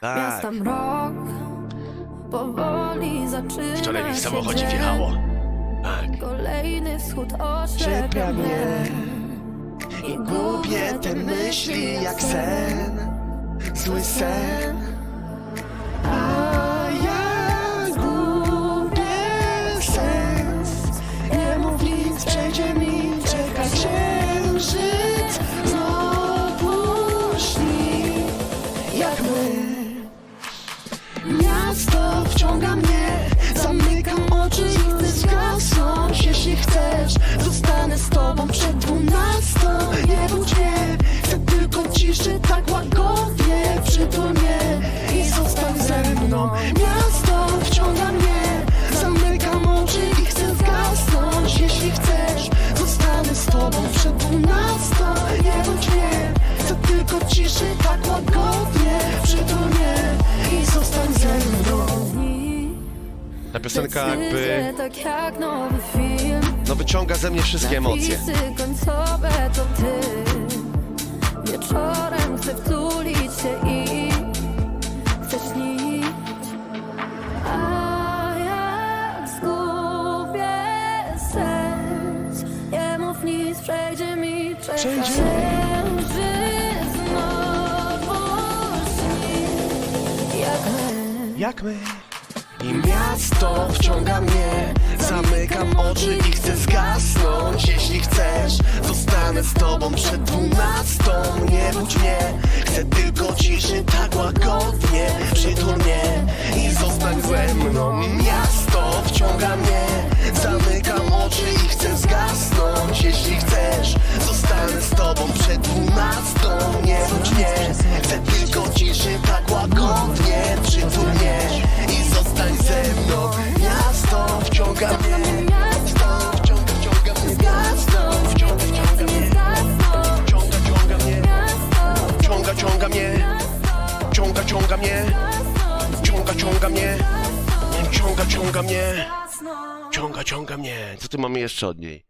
Tak. Miasta mrok powoli zaczyna Wczoraj mi w się samochodzie dzień. wjechało. Tak. Kolejny wschód oślepia mnie. mnie I gubię te myśli jak sen Zły sen Miasto wciąga mnie Zamykam oczy i chcę zgasnąć. Jeśli chcesz, zostanę z tobą przed dwunastą. Nie budź mnie, chcę tylko ciszy Tak łagodnie, przytul mnie I zostań ze mną. Miasto wciąga mnie Zamykam oczy i chcę zgasnąć. Jeśli chcesz, zostanę z tobą przed dwunastą. Nie budź mnie, chcę tylko ciszy Tak Ta piosenka jakby tak no wyciąga ze mnie wszystkie emocje. Wieczorem chcę wtulić się i chcę śnić. A jak zgubię sens Nie mów nic, przejdzie mi Jak my Jak my? I miasto wciąga mnie Zamykam oczy i chcę zgasnąć. Jeśli chcesz, zostanę z tobą przed dwunastą. Nie budź mnie, chcę tylko ciszy tak łagodnie. Przytul mnie i zostań ze mną. Miasto wciąga mnie Zamykam oczy i chcę zgasnąć. Jeśli chcesz, zostanę z tobą przed dwunastą. Nie budź mnie, chcę tylko ciszy tak łagodnie wciąga mnie Ciąga, ciąga mnie. Ciąga, ciąga mnie. Ciąga, ciąga mnie. Ciąga, ciąga mnie Ciąga, ciąga mnie Co tu mamy jeszcze od niej?